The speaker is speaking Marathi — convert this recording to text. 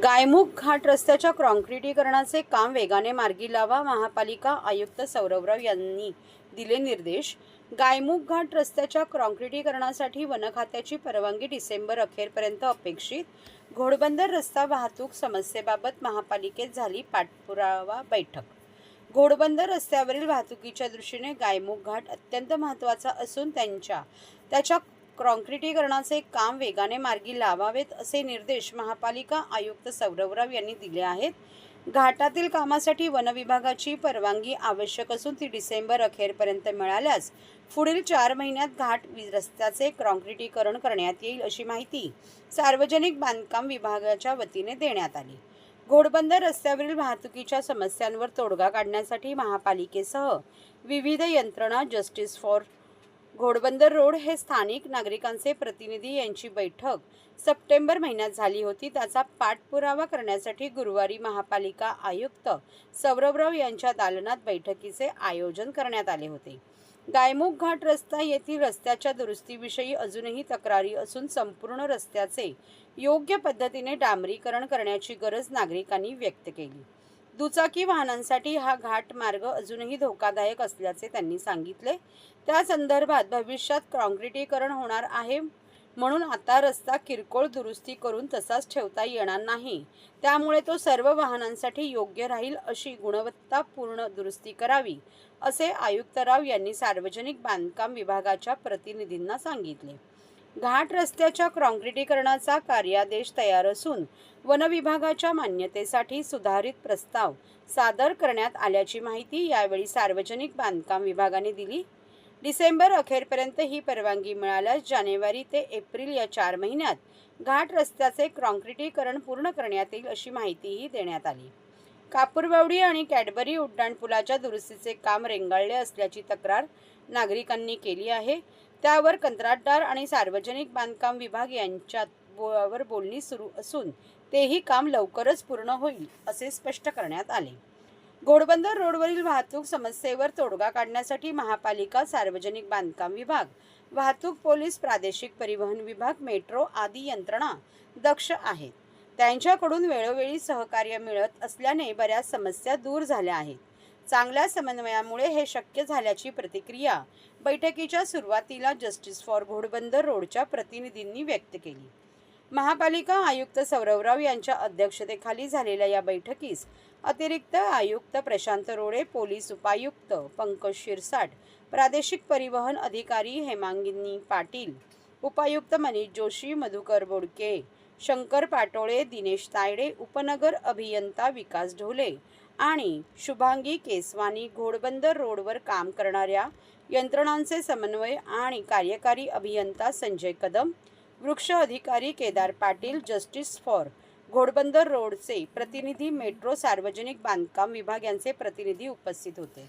गायमुख घाट रस्त्याच्या काँक्रिटीकरणाचे काम वेगाने मार्गी लावा महापालिका आयुक्त सौरवराव यांनी दिले निर्देश. गायमुख घाट रस्त्याच्या काँक्रिटीकरणासाठी वन खात्याची परवानगी डिसेंबर अखेरपर्यंत अपेक्षित. घोडबंदर रस्ता वाहतूक समस्येबाबत महापालिकेत झाली पाठपुरावा बैठक. घोडबंदर रस्त्यावरील वाहतुकीच्या दृष्टीने गायमुख घाट अत्यंत महत्त्वाचा असून त्यांच्या त्याच्या काँक्रिटीकरणाचे काम वेगाने मार्गी लावावेत असे निर्देश महापालिका आयुक्त सौरवराव यांनी दिले आहेत. घाटातील कामासाठी वनविभागाची परवानगी आवश्यक असून ती डिसेंबर अखेरपर्यंत मिळाल्यास पुढील चार महिन्यात घाट रस्त्याचे काँक्रिटीकरण करण्यात येईल अशी माहिती सार्वजनिक बांधकाम विभागाच्या वतीने देण्यात आली. घोडबंदर रस्त्यावरील वाहतुकीच्या समस्यांवर तोडगा काढण्यासाठी महापालिकेसह विविध यंत्रणा जस्टिस फॉर घोडबंदर रोड हे स्थानिक नागरिकांचे प्रतिनिधी यांची बैठक सप्टेंबर महिन्यात झाली होती. त्याचा पाठपुरावा करण्यासाठी गुरुवारी महापालिका आयुक्त सौरभराव यांच्या दालनात बैठकीचे आयोजन करण्यात आले होते. गायमुख घाट रस्ता येथील रस्त्याच्या दुरुस्तीविषयी अजूनही तक्रारी असून संपूर्ण रस्त्याचे योग्य पद्धतीने डांबरीकरण करण्याची गरज नागरिकांनी व्यक्त केली. दुचाकी वाहनांसाठी हा घाट मार्ग अजूनही धोकादायक असल्याचे त्यांनी सांगितले. त्या संदर्भात भविष्यात काँक्रिटीकरण होणार आहे. म्हणून आता रस्ता किरकोळ दुरुस्ती करून तसाच ठेवता येणार नाही. त्यामुळे तो सर्व वाहनांसाठी योग्य राहील अशी गुणवत्तापूर्ण दुरुस्ती करावी असे आयुक्तराव यांनी सार्वजनिक बांधकाम विभागाच्या प्रतिनिधींना सांगितले. घाट रस्त्याच्या काँक्रिटीकरणाचा कार्यादेश तयार असून वनविभागाच्या मान्यतेसाठी सुधारित प्रस्ताव सादर करण्यात आल्याची माहिती यावेळी सार्वजनिक बांधकाम विभागाने दिली. डिसेंबर अखेरपर्यंत ही परवानगी मिळाल्यास जानेवारी ते एप्रिल या चार महिन्यात घाट रस्त्याचे काँक्रिटीकरण पूर्ण करण्यात येईल अशी माहितीही देण्यात आली. कापूरबावडी आणि कॅडबरी उड्डाणपुलाच्या दुरुस्तीचे काम रेंगाळले असल्याची तक्रार नागरिकांनी केली आहे. त्यावर कंत्राटदार आणि सार्वजनिक बांधकाम विभाग यांच्यात वर बोलणी सुरू असून तेही काम लवकरच पूर्ण होईल असे स्पष्ट करण्यात आले. घोडबंदर रोडवरील वाहतूक समस्येवर तोडगा काढण्यासाठी महापालिका सार्वजनिक बांधकाम विभाग वाहतूक पोलीस प्रादेशिक परिवहन विभाग मेट्रो आदी यंत्रणा दक्ष आहेत. त्यांच्याकडून वेळोवेळी सहकार्य मिळत असल्याने बऱ्याच समस्या दूर झाल्या आहेत. चांगल्या समन्वयामुळे हे शक्य झाल्याची प्रतिक्रिया बैठकीच्या सुरुवातीला जस्टिस फॉर घोडबंदर रोडच्या प्रतिनिधींनी व्यक्त केली. महापालिका आयुक्त सौरवराव यांच्या अध्यक्षतेखाली झालेल्या या बैठकीस अतिरिक्त आयुक्त प्रशांत रोडे पोलीस उपायुक्त पंकज शिरसाट प्रादेशिक परिवहन अधिकारी हेमांगिनी पाटील उपायुक्त मनीष जोशी मधुकर बोडके शंकर पाटोळे दिनेश तायडे उपनगर अभियंता विकास ढोले आणि शुभांगी केसवानी घोडबंदर रोडवर काम करणाऱ्या यंत्रणांचे समन्वय आणि कार्यकारी अभियंता संजय कदम वृक्ष अधिकारी केदार पाटील जस्टिस फॉर घोडबंदर रोडचे प्रतिनिधी मेट्रो सार्वजनिक बांधकाम विभाग यांचे प्रतिनिधी उपस्थित होते.